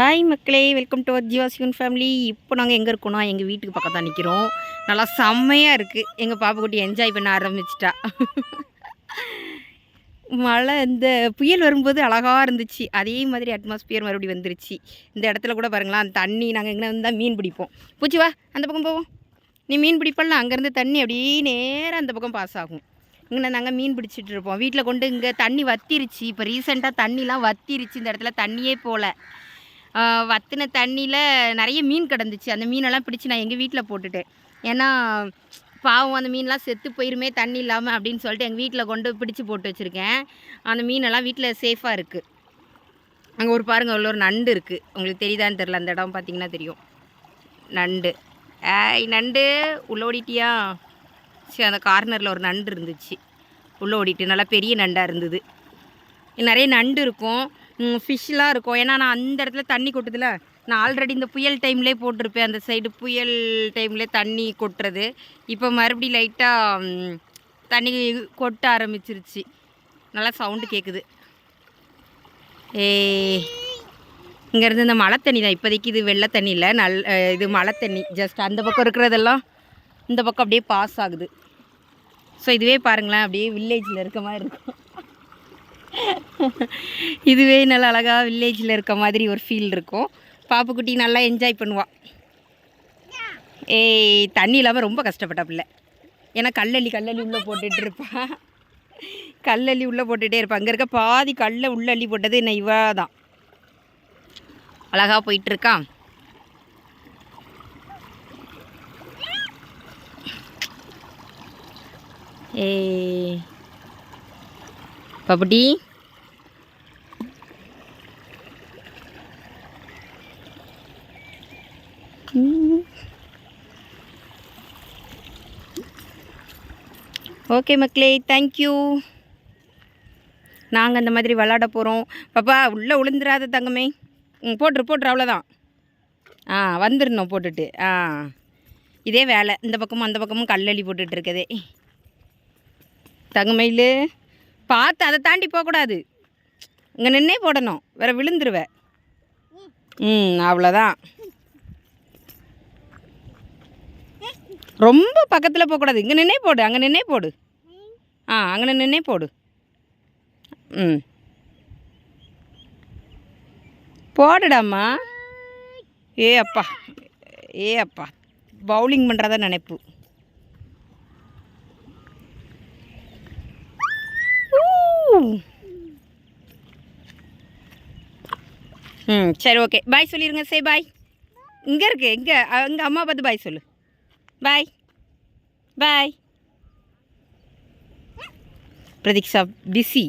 Hi மக்களே. Welcome to Yoon family இப்போ நாங்கள் எங்கே இருக்கோம்னா எங்கள் வீட்டுக்கு பக்கத்தான் நிற்கிறோம் நல்லா செம்மையாக இருக்குது எங்கள் பாப்பாக்குட்டி என்ஜாய் பண்ண ஆரம்பிச்சிட்டா. மழை இந்த புயல் வரும்போது அழகாக இருந்துச்சு. அதே மாதிரி அட்மாஸ்பியர் மறுபடியும் வந்துருச்சு. இந்த இடத்துல கூட பாருங்களேன் அந்த தண்ணி நாங்கள் எங்கே வந்தால் மீன் பிடிப்போம். பூச்சி வா. அந்த பக்கம் போவோம். நீ மீன் பிடிப்பலாம் அங்கேருந்து தண்ணி அப்படியே நேராக அந்த பக்கம் பாஸ் ஆகும். இங்கே நாங்கள் மீன் பிடிச்சிட்டு இருப்போம். வீட்டில் கொண்டு இங்கே தண்ணி வத்திருச்சு. இப்போ ரீசெண்டாக தண்ணிலாம் வத்திருச்சு. இந்த இடத்துல தண்ணியே போகல வத்தின தண்ணியில் நிறைய மீன் கிடந்துச்சு. அந்த மீனெல்லாம் பிடிச்சி நான் எங்கள் வீட்டில் போட்டுட்டேன். ஏன்னா பாவம் அந்த மீன்லாம் செத்து போயிருமே தண்ணி இல்லாமல் அப்படின்னு சொல்லிட்டு எங்கள் வீட்டில் கொண்டு பிடிச்சி போட்டு வச்சுருக்கேன். அந்த மீனெல்லாம் வீட்டில் சேஃபாக இருக்குது அங்கே ஒரு பாருங்கள் உள்ள ஒரு நண்டு இருக்குது உங்களுக்கு தெரியுதான்னு தெரில அந்த இடம் பார்த்தீங்கன்னா தெரியும். நண்டு. ஏய் நண்டு உள்ள ஓடிட்டியா? சரி அந்த கார்னரில் ஒரு நண்டு இருந்துச்சு. உள்ளே ஓடிட்டு நல்லா பெரிய நண்டாக இருந்தது. நிறைய நண்டு இருக்கும். ஃபிஷ்லாம் இருக்கும். ஏன்னா நான் அந்த இடத்துல தண்ணி கொட்டுதில்ல நான் ஆல்ரெடி இந்த புயல் டைம்லேயே போட்டிருப்பேன். அந்த சைடு புயல் டைம்லேயே தண்ணி கொட்டுறது. இப்போ மறுபடியும் லைட்டாக தண்ணி கொட்ட ஆரம்பிச்சிருச்சு. நல்லா சவுண்டு கேட்குது ஏ இங்கேருந்து இந்த மழை தண்ணி தான். இப்போதைக்கு இது வெள்ளை தண்ணி இல்லை. நல் இது மழை தண்ணி. ஜஸ்ட் அந்த பக்கம் இருக்கிறதெல்லாம் இந்த பக்கம் அப்படியே பாஸ் ஆகுது. ஸோ இதுவே பாருங்களேன். அப்படியே வில்லேஜில் இருக்க மாதிரி இருக்கும். இதுவே நல்லா அழகாக வில்லேஜில் இருக்க மாதிரி ஒரு ஃபீல் இருக்கும். பாப்புக்குட்டி நல்லா என்ஜாய் பண்ணுவாள் ஏய் தண்ணி இல்லாமல் ரொம்ப கஷ்டப்பட்டா பிள்ளை. ஏன்னா கல்லள்ளி கல்லள்ளி உள்ளே போட்டுட்டு இருப்பான் கல்லள்ளி உள்ளே போட்டுகிட்டே இருப்பாள் அங்கே இருக்க பாதி கல்லை உள்ள அள்ளி போட்டது என்ன இவ தான் அழகாக போயிட்டுருக்கான் ஏய் பபடி ஓகே மக்களே தேங்க்யூ நாங்கள் அந்த மாதிரி விளாட போகிறோம் பாப்பா உள்ளே விழுந்துராத தங்கமே. ம் போட்டுரு போட்டுரு அவ்வளோதான் ஆ வந்துடணும் போட்டுட்டு. ஆ இதே வேலை. இந்த பக்கமும் அந்த பக்கமும் கல்லளி போட்டுட்ருக்கதே தங்கமயில். பார்த்து அதை தாண்டி போகக்கூடாது. இங்கே நின்னே போடணும். வேற விழுந்துருவ. ம் அவ்வளோதான் ரொம்ப பக்கத்தில் போகக்கூடாது. இங்கே நின்னே போடு. அங்கே நின்னே போடு. ஆ அங்கே நின்னே போடு. ம். போடுடாம்மா. ஏ அப்பா. ஏ அப்பா. பவுலிங் பண்ணுறதா நினைப்பு. ம் சரி ஓகே பாய் சொல்லிடுங்க சே பாய் இங்கே இருக்கு இங்கே அங்கே அம்மா பார்த்து பாய் சொல்லு. பாய் பாய் பிரதீக்ஷா பிஸி